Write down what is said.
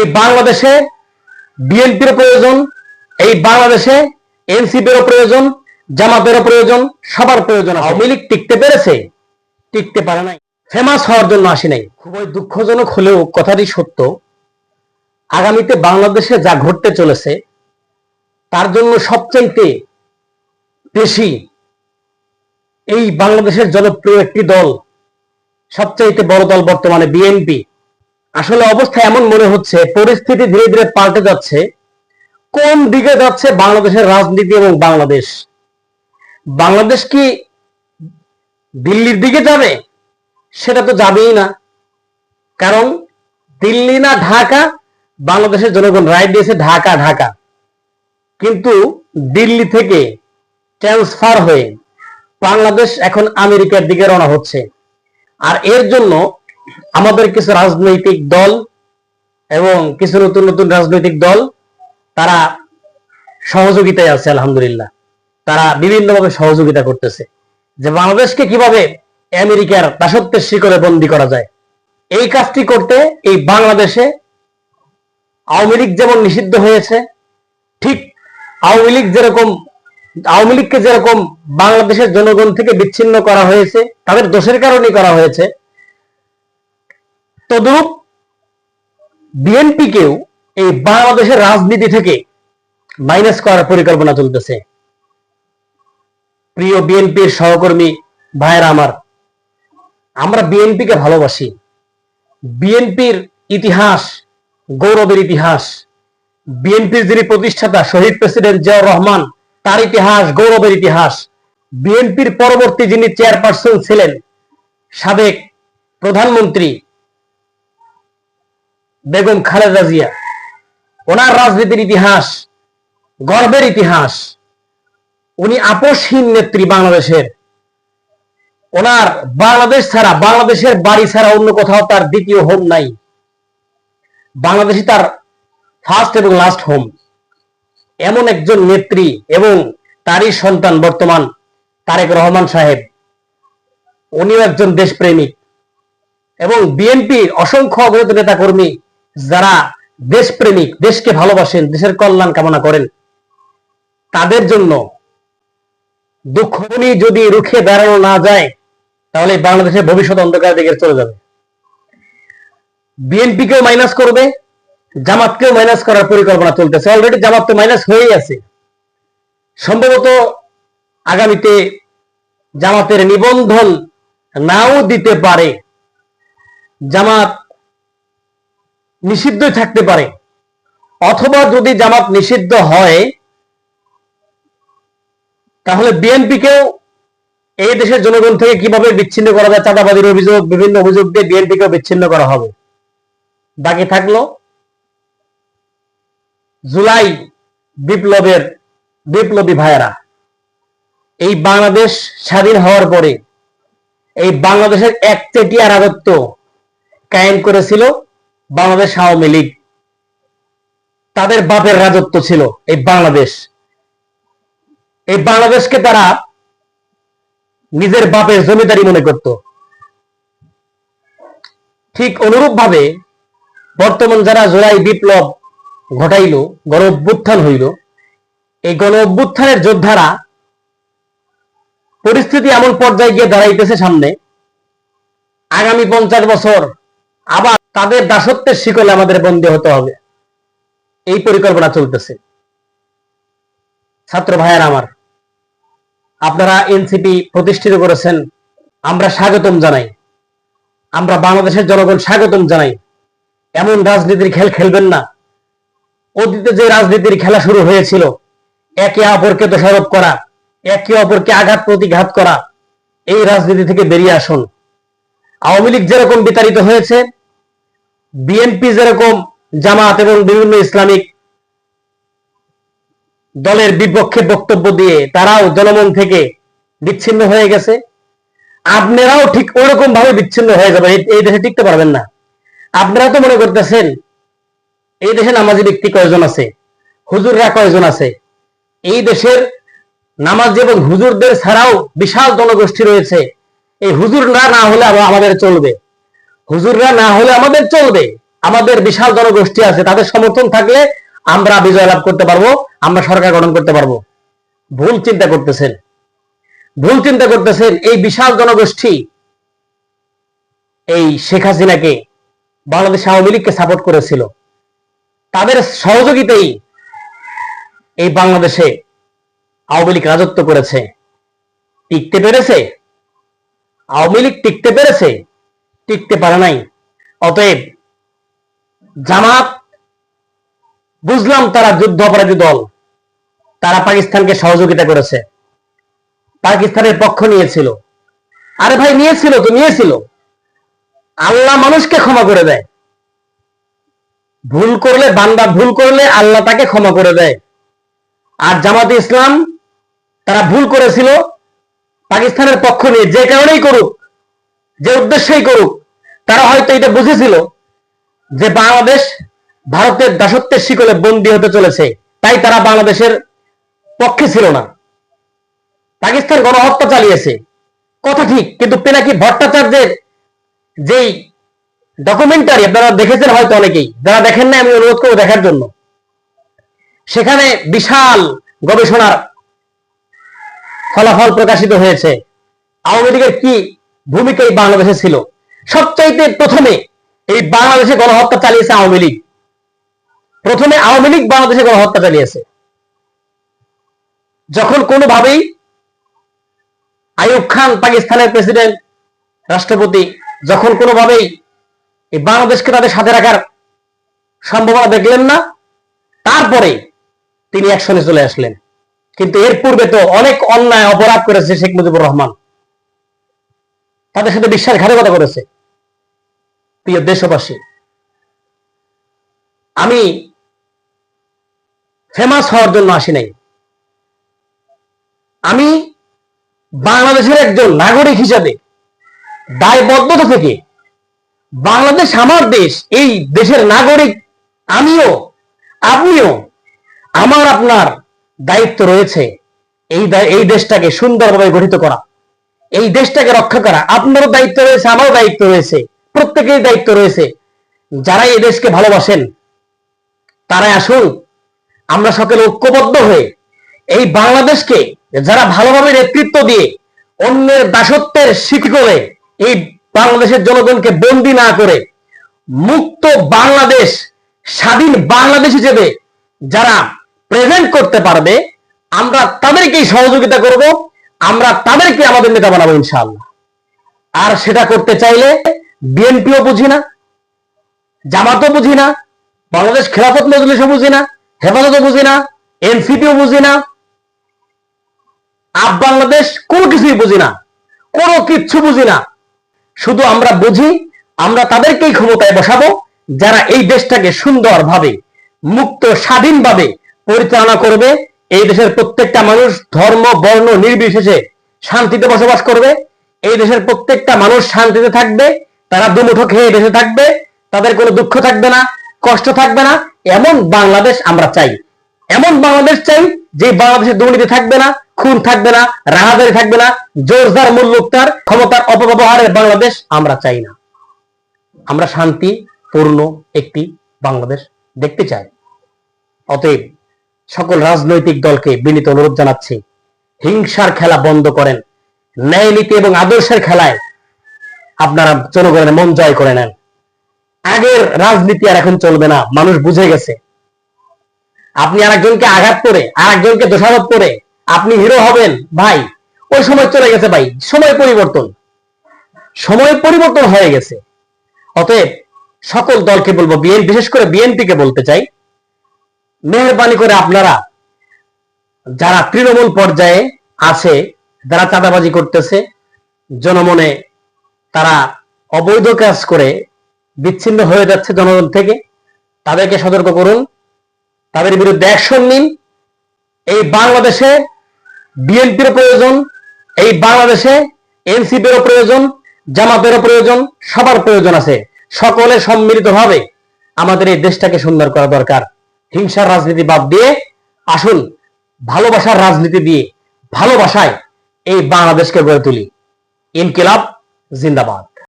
এই বাংলাদেশে বিএনপির প্রয়োজন এই বাংলাদেশে এনসিপিরও প্রয়োজন জামাতেরও প্রয়োজন সবার প্রয়োজন আওয়ামী লীগ টিকতে পেরেছে? টিকতে পারে নাই। ফেমাস হওয়ার জন্য আসি নাই। খুবই দুঃখজনক হলেও কথাটি সত্য। আগামীতে বাংলাদেশে যা ঘটতে চলেছে তার জন্য সবচাইতে বেশি এই বাংলাদেশের জনপ্রিয় একটি দল সবচাইতে বড় দল বর্তমানে বিএনপি। আসলে অবস্থা এমন মনে হচ্ছে, পরিস্থিতি ধীরে ধীরে পাল্টে যাচ্ছে, কোন দিকে যাচ্ছে বাংলাদেশের রাজনীতি এবং বাংলাদেশ? বাংলাদেশ কি দিল্লির দিকে যাবে? সেটা তো যাবেই না। কারণ দিল্লি না ঢাকা, বাংলাদেশের জনগণ রায় দিয়েছে ঢাকা ঢাকা। কিন্তু দিল্লি থেকে ট্রান্সফার হয়ে বাংলাদেশ এখন আমেরিকার দিকে রওনা হচ্ছে। আর এর জন্য আমাদের কিছু রাজনৈতিক দল এবং কিছু নতুন নতুন রাজনৈতিক দল, তারা সহযোগিতায় আছে, আলহামদুলিল্লাহ। তারা বিভিন্নভাবে সহযোগিতা করতেছে। যে বাংলাদেশকে কীভাবে আমেরিকার দাসত্বের শিকড়ে বন্দি করা যায়, এই কাজটি করতে এই বাংলাদেশে আওয়ামী লীগ যেমন নিষিদ্ধ হয়েছে, ঠিক আওয়ামী লীগ যেরকম, আওয়ামী লীগকে যেরকম বাংলাদেশের জনগণ থেকে বিচ্ছিন্ন করা হয়েছে, তাদের দোষের কারণে করা হয়েছে তদ্রুপ বিএনপিকেও এই বাংলাদেশের রাজনীতি থেকে মাইনাস করার পরিকল্পনা চলতেছে। প্রিয় বিএনপির সহকর্মী ভাইয়েরা আমার, আমরা বিএনপিকে ভালোবাসি। বিএনপির ইতিহাস, গৌরবের ইতিহাস, বিএনপির যিনি প্রতিষ্ঠাতা, শহীদ প্রেসিডেন্ট জিয়াউর রহমান, তার ইতিহাস, গৌরবের ইতিহাস। বিএনপির পরবর্তী যিনি চেয়ারপারসন ছিলেন, সাবেক প্রধানমন্ত্রী বেগম খালেদা জিয়া। ওনার রাজনীতির ইতিহাস, গর্বের ইতিহাস। উনি আপোষহীন নেত্রী বাংলাদেশের। ওনার বাংলাদেশ ছাড়া, বাংলাদেশের বাড়ি ছাড়া অন্য কোথাও তার দ্বিতীয় হোম নাই। বাংলাদেশই তার ফার্স্ট এবং লাস্ট হোম এমন একজন নেত্রী এবং তারই সন্তান বর্তমান তারেক রহমান সাহেব। উনিও একজন দেশপ্রেমিক। এবং বিএনপির অসংখ্য অগ্রত নেতা কর্মী যারা দেশপ্রেমিক, দেশকে ভালোবাসেন, দেশের কল্যাণ কামনা করেন, তাদের জন্য দুঃখ যদি রুখে দাঁড়ানো না যায়, তাহলে বাংলাদেশের ভবিষ্যৎ অন্ধকার দিকে চলে যাবে। বিএনপিকেও মাইনাস করবে, জামাতকেও মাইনাস করার পরিকল্পনা চলতেছে। অলরেডি জামাত তো মাইনাস হয়েই আছে। সম্ভবত আগামীতে জামাতের নিবন্ধন নাও দিতে পারে। জামাত নিষিদ্ধ থাকতে পারে। অথবা যদি জামাত নিষিদ্ধ হয়, তাহলে বিএনপিকেও এই দেশের জনগণ থেকে কীভাবে বিচ্ছিন্ন করা যায় চাঁদাবাদীর অভিযোগ, বিভিন্ন অভিযোগ দিয়ে বিএনপিকেও বিচ্ছিন্ন করা হবে। বাকি থাকল জুলাই বিপ্লবের, বিপ্লবী ভাইয়েরা। এই বাংলাদেশ স্বাধীন হওয়ার পরে, এই বাংলাদেশের একচেটিয়া রাজত্ব কায়েম করেছিল বাংলাদেশ আওয়ামী লীগ, তাদের বাপের রাজত্ব ছিল এই বাংলাদেশ। এই বাংলাদেশকে তারা নিজের বাপের জমিদারি মনে করত। ঠিক অনুরূপ ভাবে বর্তমান যারা জোড়াই বিপ্লব ঘটাইল, গণ অভ্যুত্থান হইল, এই গণ অভ্যুত্থানের যোদ্ধারা পরিস্থিতি এমন পর্যায়ে গিয়ে দাঁড়াইতেছে সামনে। আগামী পঞ্চাশ বছর আবার তাদের দাসত্বের শিকলে আমাদের বন্দী হতে হবে। এই পরিকল্পনা চলতেছে। ছাত্র ভাইয়ার আমার, আপনারা এনসিপি প্রতিষ্ঠিত করেছেন, আমরা স্বাগতম জানাই। আমরা বাংলাদেশের জনগণ স্বাগতম জানাই। এমন রাজনীতির খেল খেলবেন না। অতীতে যে রাজনীতির খেলা শুরু হয়েছিল, একে অপরকে দোষারোপ করা, একে অপরকে আঘাত প্রতিঘাত করা, এই রাজনীতি থেকে বেরিয়ে আসুন। আওয়ামী লীগ যেরকম বিতাড়িত হয়েছে বিএনপি যেরকম জামাত এবং বিভিন্ন ইসলামিক দলের বিপক্ষে বক্তব্য দিয়ে তারাও জনমন থেকে বিচ্ছিন্ন হয়ে গেছে। আপনারাও ঠিক ওরকম ভাবে বিচ্ছিন্ন হয়ে যাবে এই- দেশে টিকতে পারবেন না। আপনারা তো মনে করতেছেন, এই দেশে নামাজি ব্যক্তি কয়জন আছে? হুজুররা কয়জন আছে? এই দেশের নামাজ এবং হুজুরদের ছাড়াও বিশাল জনগোষ্ঠী রয়েছে। এই হুজুর না না হলে আমাদের চলবে। হুজুররা না হলে আমাদের চলবে। আমাদের বিশাল জনগোষ্ঠী আছে, তাদের সমর্থন থাকলে আমরা বিজয় লাভ করতে পারব, আমরা সরকার গঠন করতে পারব। ভুল চিন্তা করতেছেন। ভুল চিন্তা করতেছেন এই বিশাল জনগোষ্ঠী, এই শেখ হাসিনাকে, বাংলাদেশ আওয়ামী লীগকে সাপোর্ট করেছিল। তাদের সহযোগিতাই এই বাংলাদেশে আওয়ামী লীগ রাজত্ব করেছে। টিকতে পেরেছে? আওয়ামী লীগ টিকতে পেরেছে? টিকতে পারে নাই। অতএব জামাত, বুঝলাম তারা যুদ্ধ অপরাধী দল। তারা পাকিস্তানকে সহযোগিতা করেছে। পাকিস্তানের পক্ষ নিয়েছিল। আরে ভাই, নিয়েছিল তো, নিয়েছিল। আল্লাহ মানুষকে ক্ষমা করে দেয়। ভুল করলে, বান্দা ভুল করলে আল্লাহ তাকে ক্ষমা করে দেয়। আর জামাতে ইসলাম, তারা ভুল করেছিল। পাকিস্তানের পক্ষ নিয়ে যে কারণেই করুক, যে উদ্দেশ্যেই করুক তারা হয়তো এটা বুঝেছিল যে বাংলাদেশ ভারতের দাসত্বের শিকলে বন্দী হতে চলেছে। তাই তারা বাংলাদেশের পক্ষে ছিল না। পাকিস্তান গণহত্যা চালিয়েছে। কথা ঠিক, কিন্তু পেনাকি ভট্টাচার্যের যেই ডকুমেন্টারি আপনারা দেখেছেন হয়তো অনেকেই। যারা দেখেন না আমি অনুরোধ করব দেখার জন্য। সেখানে বিশাল গবেষণার ফলাফল প্রকাশিত হয়েছে। আওয়ামী লীগের কি ভূমিকা বাংলাদেশে ছিল? সবচাইতে প্রথমে এই বাংলাদেশে গণহত্যা চালিয়েছে আওয়ামী লীগ। প্রথমে আওয়ামী লীগ বাংলাদেশে গণহত্যা চালিয়েছে। যখন কোনোভাবেই আইয়ুব খান পাকিস্তানের প্রেসিডেন্ট, রাষ্ট্রপতি, যখন কোনোভাবেই এই বাংলাদেশকে তাদের সাথে রাখার সম্ভাবনা দেখলেন না, তারপরে তিনি অ্যাকশনে চলে আসলেন। কিন্তু এর পূর্বে তো অনেক অন্যায় অপরাধ করেছে শেখ মুজিবুর রহমান। তাদের সাথে বিশ্বাসঘাতকতা করেছে। প্রিয় দেশবাসী, আমি ফেমাস হওয়ার জন্য আসি নাই। আমি বাংলাদেশের একজন নাগরিক হিসাবে দায়বদ্ধতা থেকে বাংলাদেশ আমার দেশ, এই দেশের নাগরিক আমিও, আপনিও, আমার আপনার দায়িত্ব রয়েছে এই এই দেশটাকে সুন্দরভাবে গঠিত করা। এই দেশটাকে রক্ষা করা, আপনারও দায়িত্ব রয়েছে, আমারও দায়িত্ব রয়েছে। প্রত্যেকের দায়িত্ব রয়েছে। যারা এই দেশকে ভালোবাসেন, তারাই আসুন, আমরা সকলে ঐক্যবদ্ধ হয়ে এই বাংলাদেশকে যারা ভালোভাবে নেতৃত্ব দিয়ে অন্যের দাসত্বের শিকলে এই বাংলাদেশের জনগণকে বন্দি না করে মুক্ত বাংলাদেশ, স্বাধীন বাংলাদেশ হিসেবে যারা প্রেজেন্ট করতে পারবে, আমরা তাদেরকেই সহযোগিতা করব, আমরা তাদেরকে আমাদের নেতা বানাবো ইনশাআল্লাহ। আর সেটা করতে চাইলে বিএনপিও বুঝি না, জামাতও বুঝি না, বাংলাদেশ খেলাফত মজলিসও বুঝি না, হেফাজতও বুঝি না, এনসিপিও বুঝি না, আপ বাংলাদেশ কোনো কিছুই বুঝি না, কোনো কিচ্ছু বুঝি না। শুধু আমরা বুঝি, আমরা তাদেরকেই ক্ষমতায় বসাবো, যারা এই দেশটাকে সুন্দরভাবে, মুক্ত, স্বাধীনভাবে পরিচালনা করবে, এই দেশের প্রত্যেকটা মানুষ ধর্ম, বর্ণ, নির্বিশেষে শান্তিতে বসবাস করবে, এই দেশের প্রত্যেকটা মানুষ শান্তিতে থাকবে তারা দুমুঠো খেয়ে বেঁচে থাকবে, তাদের কোনো দুঃখ থাকবে না, কষ্ট থাকবে না, এমন বাংলাদেশ আমরা চাই। এমন বাংলাদেশ চাই যে বাংলাদেশে দুর্নীতি থাকবে না, খুন থাকবে না রাহাদারি থাকবে না, জোরদার মূল্যতার ক্ষমতার অপব্যবহারের বাংলাদেশ আমরা চাই না। আমরা শান্তি পূর্ণ একটি বাংলাদেশ দেখতে চাই। অতএব সকল রাজনৈতিক দলকে বিনীত অনুরোধ জানাচ্ছি, হিংসার খেলা বন্ধ করেন, ন্যায় নীতি এবং আদর্শের খেলায় আপনারা জনগণের মন জয় করে নেন। আগের রাজনীতি আর এখন চলবে না, মানুষ বুঝে গেছে। আপনি আরেকজনকে আঘাত করে, আরেকজনকে দোষারোপ করে আপনি হিরো হবেন, ভাই। ওই সময় চলে গেছে ভাই, সময় পরিবর্তন। সময় পরিবর্তন হয়ে গেছে। অতএব সকল দলকে বলব, বিএন, বিশেষ করে বিএনপিকে বলতে চাই, মেহরবানি করে আপনারা যারা তৃণমূল পর্যায়ে আছে, যারা চাঁদাবাজি করতেছে, জনমনে তারা অবৈধ কাজ করে বিচ্ছিন্ন হয়ে যাচ্ছে জনগণ থেকে, তাদেরকে সতর্ক করুন। তাদের বিরুদ্ধে অ্যাকশন নিন। এই বাংলাদেশে বিএনপির প্রয়োজন, এই বাংলাদেশে এনসিপিরও প্রয়োজন, জামাতেরও প্রয়োজন, সবার প্রয়োজন আছে। সকলে সম্মিলিতভাবে আমাদের এই দেশটাকে সুন্দর করা দরকার। হিংসার রাজনীতি বাদ দিয়ে আসুন, ভালোবাসার রাজনীতি দিয়ে ভালোবাসায় এই বাংলাদেশকে গড়ে তুলি। ইনকিলাব जिंदाबाद।